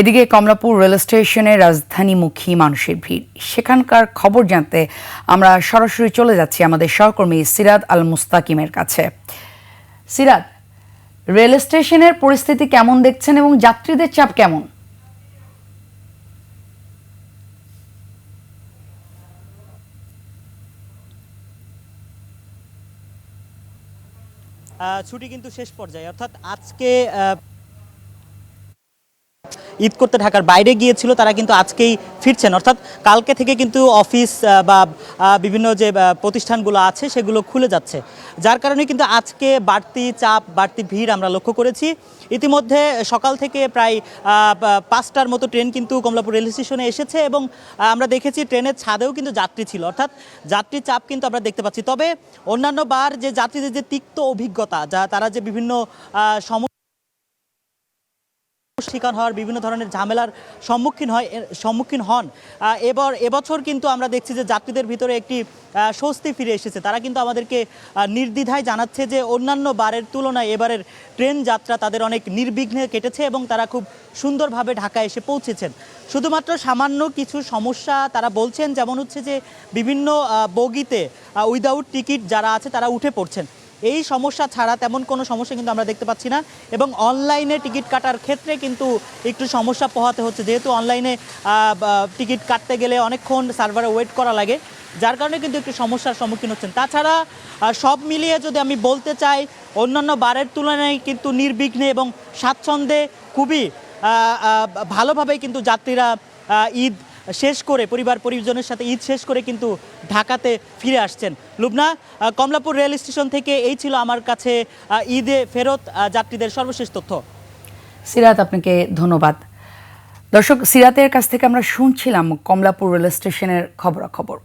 এদিকে কমলাপুর রেল স্টেশনে রাজধানীমুখী মানুষের ভিড়। সেখানকার খবর জানতে আমরা সরাসরি চলে যাচ্ছি আমাদের সহকর্মী সিরাত আল মুস্তাকিমের কাছে। সিরাত, রেল স্টেশনের পরিস্থিতি কেমন দেখছেন এবং যাত্রীদের চাপ কেমন? ছুটি কিন্তু শেষ পর্যায়ে। অর্থাৎ আজকে ঈদ করতে ঢাকার বাইরে গিয়েছিল, তারা কিন্তু আজকেই ফিরছেন। অর্থাৎ কালকে থেকে কিন্তু অফিস বা বিভিন্ন যে প্রতিষ্ঠানগুলো আছে, সেগুলো খুলে যাচ্ছে। যার কারণে কিন্তু আজকে বাড়তি চাপ, বাড়তি ভিড় আমরা লক্ষ্য করেছি। ইতিমধ্যে সকাল থেকে প্রায় পাঁচটার মতো ট্রেন কিন্তু কমলাপুর রেল স্টেশনে এসেছে এবং আমরা দেখেছি ট্রেনের ছাদেও কিন্তু যাত্রী ছিল। অর্থাৎ যাত্রী চাপ কিন্তু আমরা দেখতে পাচ্ছি। তবে অন্যান্য বার যে যাত্রীদের যে তিক্ত অভিজ্ঞতা, যা তারা যে বিভিন্ন সমস্যা শিকার হওয়ার বিভিন্ন ধরনের ঝামেলার সম্মুখীন হয় সম্মুখীন হন। এবার এবছর কিন্তু আমরা দেখছি যে যাত্রীদের ভিতরে একটি স্বস্তি ফিরে এসেছে। তারা কিন্তু আমাদেরকে নির্দ্বিধায় জানাচ্ছে যে অন্যান্য বারের তুলনায় এবারের ট্রেন যাত্রা তাদের অনেক নির্বিঘ্নে কেটেছে এবং তারা খুব সুন্দরভাবে ঢাকায় এসে পৌঁছেছেন। শুধুমাত্র সামান্য কিছু সমস্যা তারা বলছেন, যেমন হচ্ছে যে বিভিন্ন বগিতে উইদাউট টিকিট যারা আছে তারা উঠে পড়ছেন। এই সমস্যা ছাড়া তেমন কোনো সমস্যা কিন্তু আমরা দেখতে পাচ্ছি না। এবং অনলাইনে টিকিট কাটার ক্ষেত্রে কিন্তু একটু সমস্যা পোহাতে হচ্ছে। যেহেতু অনলাইনে টিকিট কাটতে গেলে অনেকক্ষণ সার্ভারে ওয়েট করা লাগে, যার কারণে কিন্তু একটু সমস্যার সম্মুখীন হচ্ছেন। তাছাড়া সব মিলিয়ে যদি আমি বলতে চাই, অন্যান্য বারের তুলনায় কিন্তু নির্বিঘ্নে এবং স্বাচ্ছন্দ্যে খুবই ভালোভাবেই কিন্তু যাত্রীরা ঈদ শেষ করে পরিবার পরিজনের সাথে ঈদ শেষ করে কিন্তু ঢাকাতে ফিরে আসছেন। লুবনা কমলাপুর রেল স্টেশন থেকে এই ছিল আমার কাছে ঈদে ফেরত যাত্রীদের সর্বশেষ তথ্য। সিরাত, আপনাকে ধন্যবাদ। দর্শক, সিরাতের কাছ থেকে আমরা শুনছিলাম কমলাপুর রেল স্টেশনের খবরাখবর।